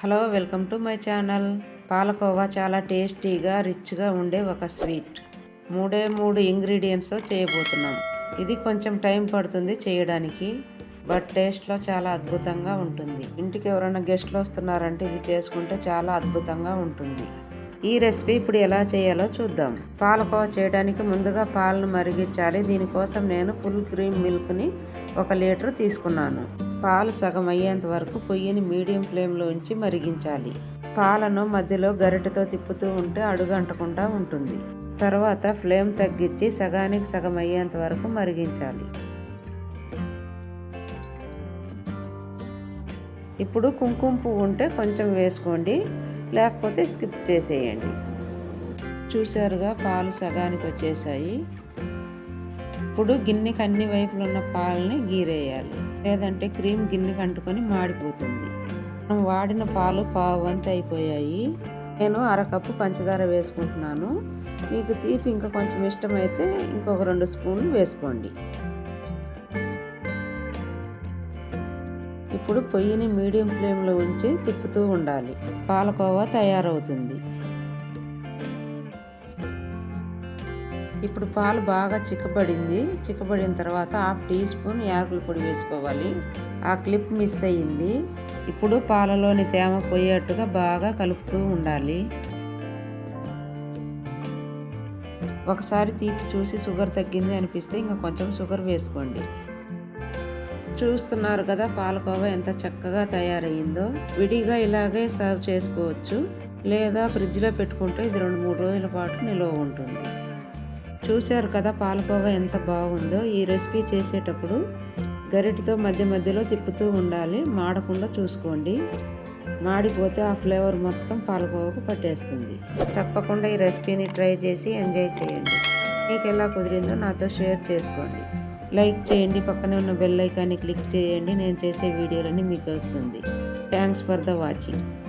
Hello welcome to my channel. Palkova చాలా టేస్టీగా రిచ్గా ఉండే ఒక స్వీట్. మూడే మూడు ఇంగ్రీడియంట్స్తో చేయబోతున్నాం. ఇది కొంచెం టైం పడుతుంది చేయడానికి బట్ టేస్ట్లో చాలా అద్భుతంగా ఉంటుంది. ఇంటికి ఎవరైనా గెస్ట్లు వస్తున్నారంటే ఇది చేసుకుంటే చాలా అద్భుతంగా ఉంటుంది. ఈ రెసిపీ ఇప్పుడు ఎలా చేయాలో చూద్దాం. పాలకోవా చేయడానికి ముందుగా పాలను మరిగించాలి. దీనికోసం నేను ఫుల్ క్రీమ్ మిల్క్ని ఒక లీటర్ తీసుకున్నాను. పాలు సగం అయ్యేంత వరకు పొయ్యిని మీడియం ఫ్లేమ్లో ఉంచి మరిగించాలి. పాలను మధ్యలో గరిటెతో తిప్పుతూ ఉంటే అడుగంటకుండా ఉంటుంది. తర్వాత ఫ్లేమ్ తగ్గించి సగానికి సగం అయ్యేంత వరకు మరిగించాలి. ఇప్పుడు కుంకుమ పువ్వు ఉంటే కొంచెం వేసుకోండి. లేకపోతే స్కిప్ చేసేయండి. చూసారుగా పాలు సగానికి వచ్చేసాయి. ఇప్పుడు గిన్నెకి అన్ని వైపులు ఉన్న పాలని గీరేయాలి. లేదంటే క్రీమ్ గిన్నెకి అంటుకొని మాడిపోతుంది. మనం వాడిన పాలు పావు వంత అయిపోయాయి. నేను అరకప్పు పంచదార వేసుకుంటున్నాను. మీకు తీపి ఇంకా కొంచెం ఇష్టమైతే ఇంకొక రెండు స్పూన్లు వేసుకోండి. ఇప్పుడు పొయ్యిని మీడియం ఫ్లేమ్లో ఉంచి తిప్పుతూ ఉండాలి. పాలకోవా తయారవుతుంది. ఇప్పుడు పాలు బాగా చిక్కబడింది. చిక్కబడిన తర్వాత హాఫ్ టీ స్పూన్ యాలకుల పొడి వేసుకోవాలి. ఆ క్లిప్ మిస్ అయ్యింది. ఇప్పుడు పాలలోని తేమ పోయేట్టుగా బాగా కలుపుతూ ఉండాలి. ఒకసారి తీపి చూసి షుగర్ తగ్గింది అనిపిస్తే ఇంకా కొంచెం షుగర్ వేసుకోండి. చూస్తున్నారు కదా పాలకోవా ఎంత చక్కగా తయారయ్యిందో. విడిగా ఇలాగే సర్వ్ చేసుకోవచ్చు. లేదా ఫ్రిడ్జ్లో పెట్టుకుంటే ఇది రెండు మూడు రోజుల పాటు నిల్వ ఉంటుంది. చూశారు కదా పాలకోవా ఎంత బాగుందో. ఈ రెసిపీ చేసేటప్పుడు గరిటతో మధ్య మధ్యలో తిప్పుతూ ఉండాలి. మాడకుండా చూసుకోండి. మాడిపోతే ఆ ఫ్లేవర్ మొత్తం పాలకోవకు పట్టేస్తుంది. తప్పకుండా ఈ రెసిపీని ట్రై చేసి ఎంజాయ్ చేయండి. మీకు ఎలా కుదిరిందో నాతో షేర్ చేసుకోండి. లైక్ చేయండి. పక్కనే ఉన్న బెల్ ఐకాన్ని క్లిక్ చేయండి. నేను చేసే వీడియోలన్నీ మీకు వస్తుంది. Thanks for the watching.